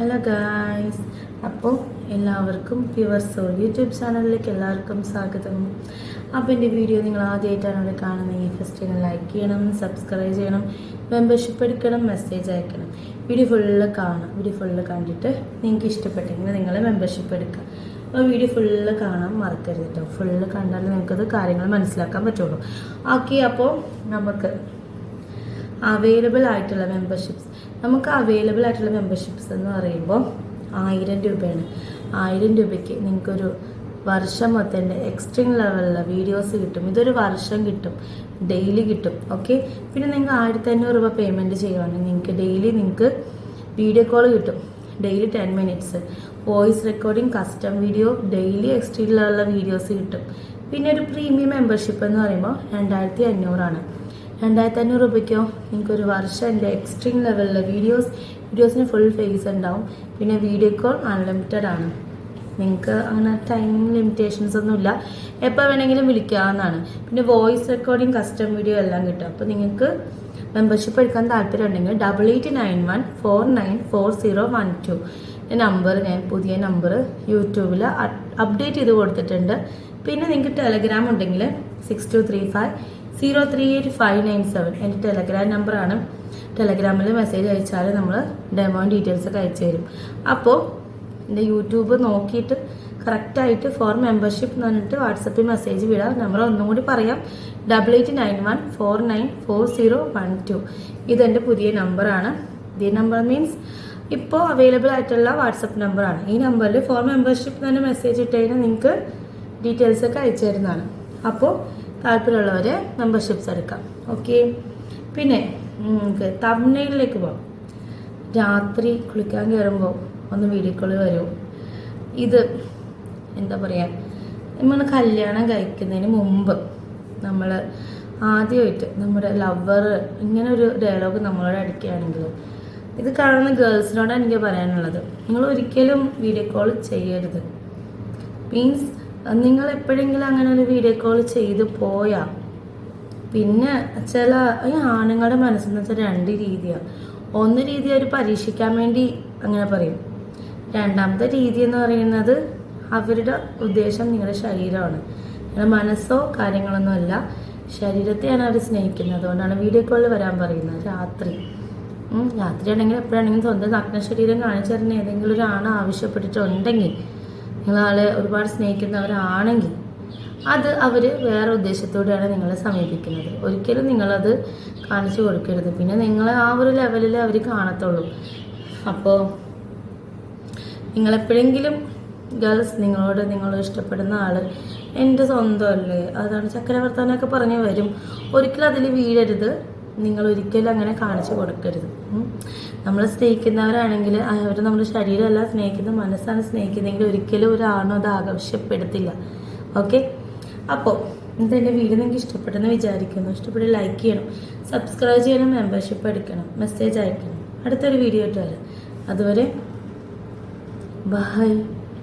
Hello guys അപ്പോൾ എല്ലാവർക്കും pure soul YouTube ചാനലിലേക്ക് എല്ലാവർക്കും സ്വാഗതം. അപ്പോൾ എന്റെ വീഡിയോ നിങ്ങൾ ആദ്യമായിട്ടാണ് ഇവിടെ കാണുന്നതെങ്കിൽ ഫസ്റ്റ് നിങ്ങൾ ലൈക്ക് ചെയ്യണം സബ്സ്ക്രൈബ് ചെയ്യണം മെമ്പർഷിപ്പ് എടുക്കണം മെസ്സേജ് അയക്കണം. വീഡിയോ ഫുള്ള് കാണാം. വീഡിയോ ഫുള്ള് കണ്ടിട്ട് നിങ്ങൾക്ക് ഇഷ്ടപ്പെട്ടെങ്കിൽ നിങ്ങൾ മെമ്പർഷിപ്പ് എടുക്കുക അപ്പോൾ വീഡിയോ ഫുള്ള് കാണാൻ മറക്കരുത് കേട്ടോ ഫുള്ള് കണ്ടാൽ നിങ്ങൾക്കത് കാര്യങ്ങൾ മനസ്സിലാക്കാൻ പറ്റുള്ളൂ. ഓക്കെ അപ്പോൾ നമുക്ക് അവൈലബിൾ ആയിട്ടുള്ള മെമ്പർഷിപ്സ് നമുക്ക് അവൈലബിൾ ആയിട്ടുള്ള മെമ്പർഷിപ്സ് എന്ന് പറയുമ്പോൾ ആയിരം രൂപയാണ്. ആയിരം രൂപയ്ക്ക് നിങ്ങൾക്കൊരു വർഷം മൊത്തം എക്സ്ട്രീം ലെവലിലെ വീഡിയോസ് കിട്ടും. ഇതൊരു വർഷം കിട്ടും. ഡെയിലി കിട്ടും. ഓക്കെ പിന്നെ നിങ്ങൾക്ക് ആയിരത്തി അഞ്ഞൂറ് രൂപ പേയ്മെന്റ് ചെയ്യുവാണെങ്കിൽ നിങ്ങൾക്ക് ഡെയിലി നിങ്ങൾക്ക് വീഡിയോ കോൾ കിട്ടും. Daily ten minutes voice recording custom video daily extreme ലെവലിലെ videos കിട്ടും. പിന്നെ ഒരു പ്രീമിയം മെമ്പർഷിപ്പ് എന്ന് പറയുമ്പോൾ രണ്ടായിരത്തി അഞ്ഞൂറാണ് രണ്ടായിരത്തി അഞ്ഞൂറ് രൂപയ്ക്കോ നിങ്ങൾക്ക് ഒരു വർഷം എന്റെ എക്സ്ട്രീം ലെവലിലെ വീഡിയോസ് വീഡിയോസിന് ഫുൾ ഫേസ് ഉണ്ടാവും. പിന്നെ വീഡിയോ കോൾ അൺലിമിറ്റഡ് ആണ്. നിങ്ങൾക്ക് അങ്ങനെ ടൈം ലിമിറ്റേഷൻസ് ഒന്നുമില്ല എപ്പോൾ വേണമെങ്കിലും വിളിക്കാവുന്നതാണ്. പിന്നെ വോയിസ് റെക്കോർഡിങ് കസ്റ്റം വീഡിയോ എല്ലാം കിട്ടും. അപ്പോൾ നിങ്ങൾക്ക് മെമ്പർഷിപ്പ് എടുക്കാൻ താല്പര്യം ഉണ്ടെങ്കിൽ double eight nine one four nine four zero one two number ഞാൻ പുതിയ നമ്പർ യൂട്യൂബിൽ അപ്ഡേറ്റ് ചെയ്ത് കൊടുത്തിട്ടുണ്ട്. പിന്നെ നിങ്ങൾക്ക് ടെലഗ്രാം ഉണ്ടെങ്കിൽ six two three five zero three eight five nine seven എന്റെ ടെലഗ്രാം നമ്പറാണ്. ടെലഗ്രാമിൽ മെസ്സേജ് അയച്ചാൽ നമ്മൾ ഡെമോ ഡീറ്റെയിൽസ് ഒക്കെ അയച്ചു തരും. അപ്പോൾ എന്റെ യൂട്യൂബ് നോക്കിയിട്ട് കറക്റ്റായിട്ട് ഫോർ മെമ്പർഷിപ്പ് എന്ന് പറഞ്ഞിട്ട് വാട്സപ്പിൽ മെസ്സേജ് വിടാം. നമ്പർ ഒന്നും കൂടി പറയാം. Double eight nine one four nine four zero one two ഇതെന്റെ പുതിയ നമ്പറാണ്. പുതിയ നമ്പർ മീൻസ് ഇപ്പോൾ അവൈലബിൾ ആയിട്ടുള്ള വാട്സപ്പ് നമ്പറാണ്. ഈ നമ്പറിൽ ഫോർ മെമ്പർഷിപ്പ് തന്നെ മെസ്സേജ് ഇട്ട് കഴിഞ്ഞാൽ നിങ്ങൾക്ക് ഡീറ്റെയിൽസ് ഒക്കെ അയച്ചു തരുന്നതാണ്. അപ്പോൾ താല്പര്യമുള്ളവരെ മെമ്പർഷിപ്സ് എടുക്കാം. ഓക്കെ പിന്നെ നമുക്ക് തമിഴ്നയിലേക്ക് പോകാം രാത്രി കുളിക്കാൻ കയറുമ്പോൾ ഒന്ന് വീഡിയോ വരും. ഇത് എന്താ പറയുക നമ്മൾ കല്യാണം കഴിക്കുന്നതിന് മുമ്പ് നമ്മൾ ആദ്യമായിട്ട് നമ്മുടെ ലവർ ഇങ്ങനെ ഒരു ഡയലോഗ് നമ്മളോട് അടിക്കുകയാണെങ്കിൽ ഇത് കാണുന്ന ഗേൾസിനോടാണ് എനിക്ക് പറയാനുള്ളത്. നിങ്ങൾ ഒരിക്കലും വീഡിയോ കോൾ ചെയ്യരുത്. മീൻസ് നിങ്ങൾ എപ്പോഴെങ്കിലും അങ്ങനെ ഒരു വീഡിയോ കോൾ ചെയ്ത് പോയാ? പിന്നെ ചില ഈ ആണുങ്ങളുടെ മനസ്സെന്ന് വെച്ചാൽ രണ്ട് രീതിയാണ് ഒന്ന് രീതി അവർ പരീക്ഷിക്കാൻ വേണ്ടി അങ്ങനെ പറയും. രണ്ടാമത്തെ രീതി എന്ന് പറയുന്നത് അവരുടെ ഉദ്ദേശം നിങ്ങളുടെ ശരീരമാണ്. നിങ്ങളുടെ മനസ്സോ കാര്യങ്ങളൊന്നും അല്ല. ശരീരത്തെയാണ് അവർ സ്നേഹിക്കുന്നത്. അതുകൊണ്ടാണ് വീഡിയോ കോളിൽ വരാൻ പറയുന്നത്. രാത്രി. രാത്രിയാണെങ്കിൽ എപ്പോഴാണെങ്കിലും സ്വന്തം നഗ്ന ശരീരം കാണിച്ചു തരുന്ന ഏതെങ്കിലും ഒരു ആണ് ആവശ്യപ്പെട്ടിട്ടുണ്ടെങ്കിൽ നിങ്ങളാളെ ഒരുപാട് സ്നേഹിക്കുന്നവരാണെങ്കിൽ അത് അവർ വേറെ ഉദ്ദേശത്തോടെയാണ് നിങ്ങളെ സമീപിക്കുന്നത്. ഒരിക്കലും നിങ്ങളത് കാണിച്ചു കൊടുക്കരുത്. പിന്നെ നിങ്ങളെ ആ ഒരു ലെവലിൽ അവർ കാണത്തുള്ളൂ. അപ്പോൾ നിങ്ങളെപ്പോഴെങ്കിലും ഗേൾസ് നിങ്ങളോട് നിങ്ങൾ ഇഷ്ടപ്പെടുന്ന ആൾ എന്റെ സ്വന്തമല്ലേ അതാണ് ചക്രവർത്തനൊക്കെ പറഞ്ഞു വരും. ഒരിക്കലും അതിൽ വീഴരുത്. നിങ്ങൾ ഒരിക്കലും അങ്ങനെ കാണിച്ചു കൊടുക്കരുത്. നമ്മൾ സ്നേഹിക്കുന്നവരാണെങ്കിൽ അവർ നമ്മുടെ ശരീരമല്ല സ്നേഹിക്കുന്നത് മനസ്സാണ് സ്നേഹിക്കുന്നതെങ്കിൽ ഒരിക്കലും ഒരാണോ അത് ആകർഷപ്പെടുത്തില്ല. ഓക്കെ? അപ്പോൾ ഇന്നത്തെ എന്റെ വീഡിയോ നിങ്ങൾക്ക് ഇഷ്ടപ്പെട്ടെന്ന് വിചാരിക്കുന്നു. ഇഷ്ടപ്പെട്ട് ലൈക്ക് ചെയ്യണം. സബ്സ്ക്രൈബ് ചെയ്യണം മെമ്പർഷിപ്പ് എടുക്കണം മെസ്സേജ് അയക്കണം. അടുത്തൊരു വീഡിയോ വരാം. അതുവരെ ബൈ